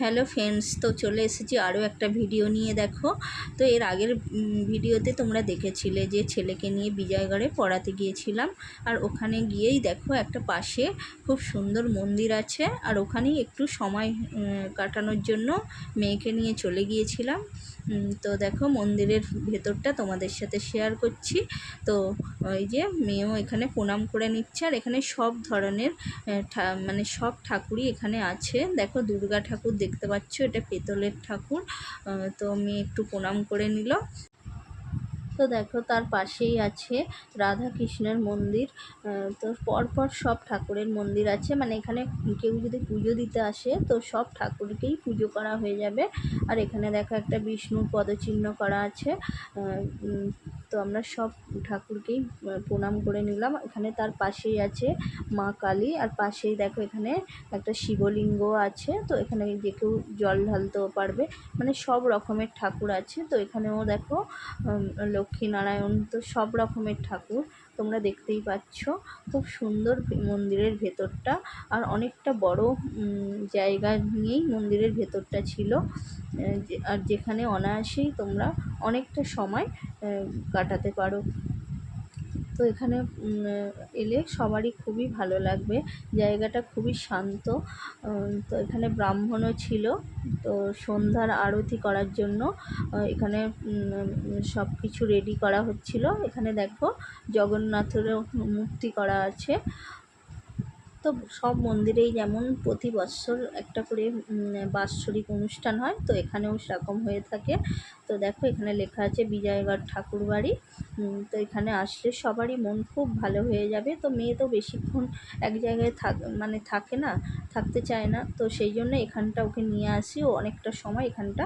Hello friends, তো চলে এসেছি আরও একটা ভিডিও নিয়ে, দেখো। তো এর আগের ভিডিওতে তোমরা দেখেছিলে যে ছেলেকে নিয়ে বিজয়গড়ে পড়াতে গিয়েছিলাম। আর ওখানে গিয়েই, দেখো, একটা পাশে খুব সুন্দর মন্দির আছে। আর ওখানেই একটু সময় কাটানোর জন্য মেয়েকে নিয়ে চলে গিয়েছিলাম। তো দেখো, মন্দিরের ভেতরটা তোমাদের সাথে শেয়ার করছি। তো ওই যে মেয়েও এখানে প্রণাম করে নিচ্ছে। আর এখানে সব ধরনের মানে সব ঠাকুরই এখানে আছে। দেখো, দুর্গা ঠাকুর দেখতে পাচ্ছ, এটা পেতলের ঠাকুর। তো মেয়ে একটু প্রণাম করে নিল তো দেখো, তার পাশেই আছে রাধা কৃষ্ণের মন্দির তো পরপর সব ঠাকুরের মন্দির আছে। মানে এখানে কেউ যদি পুজো দিতে আসে, তো সব ঠাকুরকেই পুজো করা হয়ে যাবে। আর এখানে দেখো একটা বিষ্ণুর পদচিহ্ন করা আছে। তো আমরা সব ঠাকুরকেই প্রণাম করে নিলাম। এখানে তার পাশেই আছে মা কালী। আর পাশেই দেখো এখানে একটা শিবলিঙ্গ আছে। তো এখানে যে কেউ জল ঢালতেও পারবে। মানে সব রকমের ঠাকুর আছে। তো এখানেও দেখো লক্ষ্মীনারায়ণ তো সব রকমের ঠাকুর। তোমরা দেখতেই পাচ্ছ। খুব সুন্দর মন্দিরের ভেতরটা। আর অনেকটা বড় জায়গা নিয়েই মন্দিরের ভেতরটা ছিল। আর যেখানে অনায়াসেই তোমরা অনেকটা সময় কাটাতে পারো। তো এখানে এলে সবারই খুবই ভালো লাগবে। জায়গাটা খুবই শান্ত। তো এখানে ব্রাহ্মণও ছিল। তো সন্ধ্যার আরতি করার জন্য এখানে সব কিছু রেডি করা হচ্ছিল। এখানে দেখো, জগন্নাথেরও মূর্তি করা আছে। তো সব মন্দিরেই যেমন প্রতি বৎসর একটা করে বাৎসরিক অনুষ্ঠান হয় তো এখানেও সেরকম হয়ে থাকে। তো দেখো এখানে লেখা আছে বিজয়গড় ঠাকুরবাড়ি উম, তো এখানে আসলে সবারই মন খুব ভালো হয়ে যাবে। তো মেয়ে তো বেশিক্ষণ এক জায়গায় থাক মানে থাকে না থাকতে চায় না। তো সেই জন্য এখানটা ওকে নিয়ে আসি। ও অনেকটা সময় এখানটা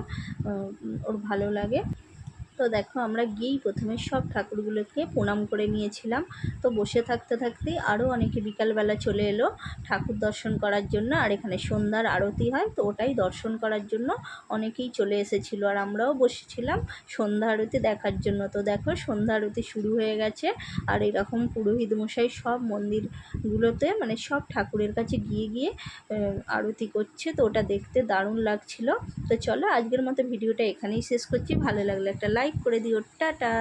ওর ভালো লাগে। তো দেখো, আমরা গিয়েই প্রথমে সব ঠাকুরগুলোকে প্রণাম করে নিয়েছিলাম। তো বসে থাকতে থাকতেই আরও অনেকে বিকালবেলা চলে এলো ঠাকুর দর্শন করার জন্য। আর এখানে সন্ধ্যার আরতি হয়, তো ওটাই দর্শন করার জন্য অনেকেই চলে এসেছিল। আর আমরাও বসেছিলাম সন্ধ্যা আরতি দেখার জন্য। তো দেখো, সন্ধ্যা আরতি শুরু হয়ে গেছে। আর এরকম পুরোহিত মশাই সব মন্দিরগুলোতে মানে সব ঠাকুরের কাছে গিয়ে গিয়ে আরতি করছে। তো ওটা দেখতে দারুণ লাগছিল। তো চলো, আজকের মতো ভিডিওটা এখানেই শেষ করছি। ভালো লাগলে একটা লাইক করে দিও টাটা।